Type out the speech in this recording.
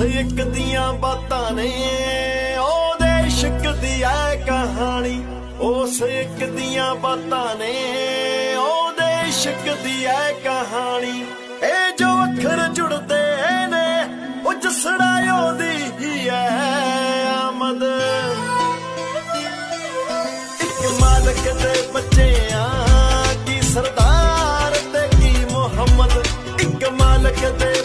ਇੱਕ ਦੀਆਂ ਬਾਤਾਂ ਨੇ। ਉਹਦੇ ਇਸ਼ਕ ਦੀ ਐ ਕਹਾਣੀ, ਉਸ ਇੱਕ ਦੀਆਂ ਬਾਤਾਂ ਨੇ। ਉਹਦੇ ਇਸ਼ਕ ਦੀ ਐ ਕਹਾਣੀ, ਇਹ ਜੋ ਅੱਖਰ ਜੁੜਦੇ ਨੇ, ਉਹ ਜਸੜਾ ਉਹਦੀ ਹੀ ਐ ਆਮਦ। ਇੱਕ ਮਾਲਕ ਦੇ ਬੱਚੇ ਆ ਕੀ ਸਰਦਾਰ ਤੇ ਕੀ ਮੁਹੰਮਦ, ਇੱਕ ਮਾਲਕ ਦੇ